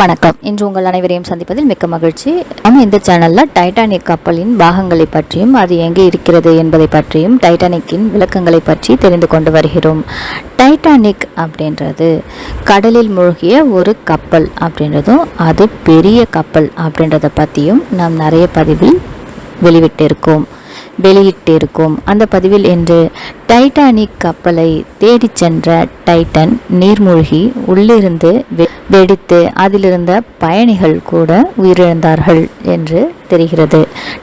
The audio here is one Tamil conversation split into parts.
வணக்கம். இன்று உங்கள் அனைவரையும் சந்திப்பதில் மிக்க மகிழ்ச்சி. நம்ம இந்த சேனலில் டைட்டானிக் கப்பலின் பாகங்களை பற்றியும் அது எங்கே இருக்கிறது என்பதை பற்றியும் டைட்டானிக்கின் விளக்கங்களை பற்றி தெரிந்து கொண்டு வருகிறோம். டைட்டானிக் அப்படின்றது கடலில் மூழ்கிய ஒரு கப்பல் அப்படின்றதும் அது பெரிய கப்பல் அப்படின்றத பற்றியும் நாம் நிறைய பதிவில் வெளிவிட்டிருக்கோம் வெளியிட்டிருக்கும். அந்த பதிவில் என்று டைட்டானிக் கப்பலை தேடிச் சென்ற டைட்டன் நீர்மூழ்கி உள்ளிருந்து வெடித்து அதிலிருந்த பயணிகள் கூட உயிரிழந்தார்கள் என்று தெரிகிறது.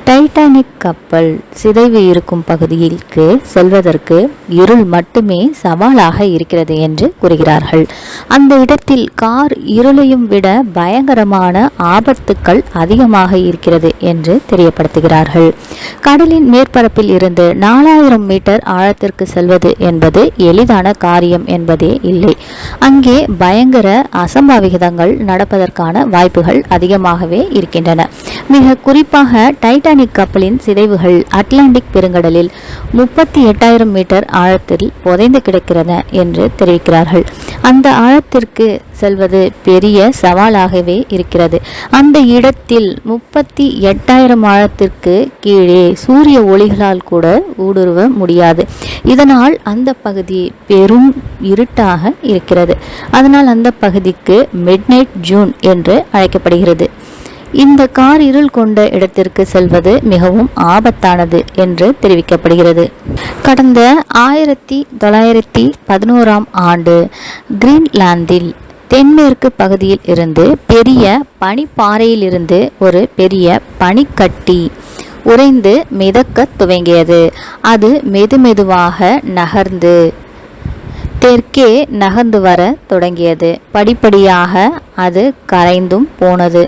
டைட்டானிக் கப்பல் சிதைவு இருக்கும் பகுதிக்கு செல்வதற்கு இருள் மட்டுமே சவாலாக இருக்கிறது என்று கூறுகிறார்கள். அந்த இடத்தில் கார் இருளையும் விட பயங்கரமான ஆபத்துக்கள் அதிகமாக இருக்கிறது என்று தெரியப்படுத்துகிறார்கள். கடலின் மேற்பரப்பில் இருந்து நாலாயிரம் மீட்டர் ஆழத்திற்கு செல்வது என்பது எளிதான காரியம் என்பதே இல்லை. அங்கே பயங்கர அசம்பாவிதங்கள் நடப்பதற்கான வாய்ப்புகள் அதிகமாகவே இருக்கின்றன. மிக குறிப்பாக டைட்டானிக் கப்பலின் சிதைவுகள் அட்லாண்டிக் பெருங்கடலில் முப்பத்தி எட்டாயிரம் மீட்டர் ஆழத்தில் புதைந்து கிடக்கிறது என்று தெரிவிக்கிறார்கள். அந்த ஆழத்திற்கு செல்வது பெரிய சவாலாகவே இருக்கிறது. அந்த இடத்தில் முப்பத்தி எட்டாயிரம் ஆழத்திற்கு கீழே சூரிய ஒளிகளால் கூட ஊடுருவ முடியாது. இதனால் அந்த பகுதி பெரும் இருட்டாக இருக்கிறது. அதனால் அந்த பகுதிக்கு மிட்நைட் ஜூன் என்று அழைக்கப்படுகிறது. இந்த கார் இருள் கொண்ட இடத்திற்கு செல்வது மிகவும் ஆபத்தானது என்று தெரிவிக்கப்படுகிறது. கடந்த ஆயிரத்தி தொள்ளாயிரத்தி பதினோராம் ஆண்டு கிரீன்லாந்தில் தென்மேற்கு பகுதியில் இருந்து பெரிய பனிப்பாறையிலிருந்து ஒரு பெரிய பனிக்கட்டி உறைந்து மிதக்க துவங்கியது. அது மெதுமெதுவாக நகர்ந்து தெற்கே நகர்ந்து வர தொடங்கியது. படிப்படியாக அது கரைந்தும் போனது.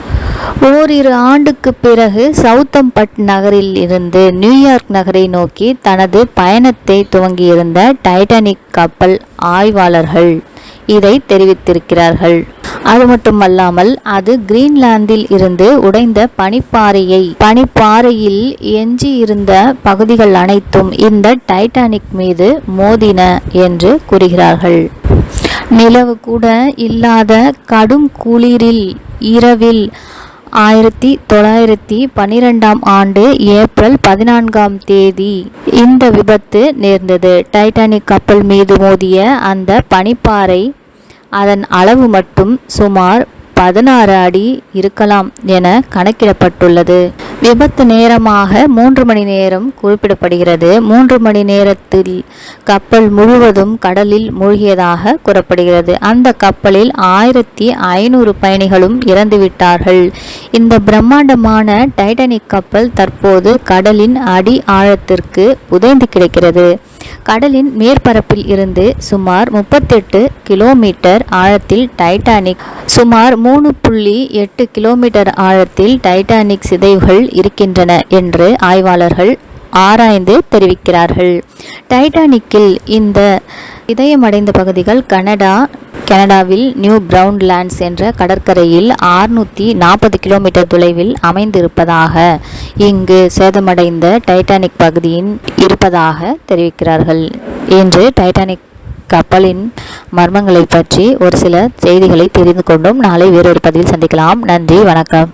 ஓரிரு ஆண்டுக்கு பிறகு சவுத்தம்பட் நகரில் இருந்து நியூயார்க் நகரை நோக்கி தனது பயணத்தை துவங்கியிருந்த டைட்டானிக் கப்பல் ஆய்வாளர்கள் இதை தெரிவித்திருக்கிறார்கள். அது மட்டுமல்லாமல் அது கிரீன்லாந்தில் இருந்து உடைந்த பனிப்பாறையை பனிப்பாறையில் எஞ்சி இருந்த பகுதிகள் அனைத்தும் இந்த டைட்டானிக் மீது மோதின என்று கூறுகிறார்கள். நிலவு கூட இல்லாத கடும் குளிரில் இரவில் ஆயிரத்தி தொள்ளாயிரத்தி பன்னிரெண்டாம் ஆண்டு ஏப்ரல் பதினான்காம் தேதி இந்த விபத்து நேர்ந்தது. டைட்டானிக் கப்பல் மீது மோதிய அந்த பனிப்பாறை அதன் அளவு மட்டும் சுமார் பதினாறு அடி இருக்கலாம் என கணக்கிடப்பட்டுள்ளது. விபத்து நேரமாக மூன்று மணி நேரம் குறிப்பிடப்படுகிறது. மூன்று மணி நேரத்தில் கப்பல் முழுவதும் கடலில் மூழ்கியதாக கூறப்படுகிறது. அந்த கப்பலில் ஆயிரத்தி ஐநூறு பயணிகளும் இறந்துவிட்டார்கள். இந்த பிரம்மாண்டமான டைட்டானிக் கப்பல் தற்போது கடலின் அடி ஆழத்திற்கு புதைந்து கிடக்கிறது. கடலின் மேற்பரப்பில் இருந்து சுமார் முப்பத்தெட்டு கிலோமீட்டர் ஆழத்தில் டைட்டானிக் சுமார் மூணு புள்ளி எட்டு கிலோமீட்டர் ஆழத்தில் டைட்டானிக் சிதைவுகள் இருக்கின்றன என்று ஆய்வாளர்கள் ஆராய்ந்து தெரிவிக்கிறார்கள். டைட்டானிக்கில் இந்த இதயமடைந்த பகுதிகள் கனடா கனடாவில் நியூ பிரவுன் லேண்ட்ஸ் என்ற கடற்கரையில் ஆறுநூற்றி நாற்பது கிலோமீட்டர் தொலைவில் அமைந்திருப்பதாக இங்கு சேதமடைந்த டைட்டானிக் பகுதியின் இருப்பதாக தெரிவிக்கிறார்கள். என்று டைட்டானிக் கப்பலின் மர்மங்களை பற்றி ஒரு சில செய்திகளை தெரிந்து கொண்டும். நாளை வேறொரு பதிவில் சந்திக்கலாம். நன்றி. வணக்கம்.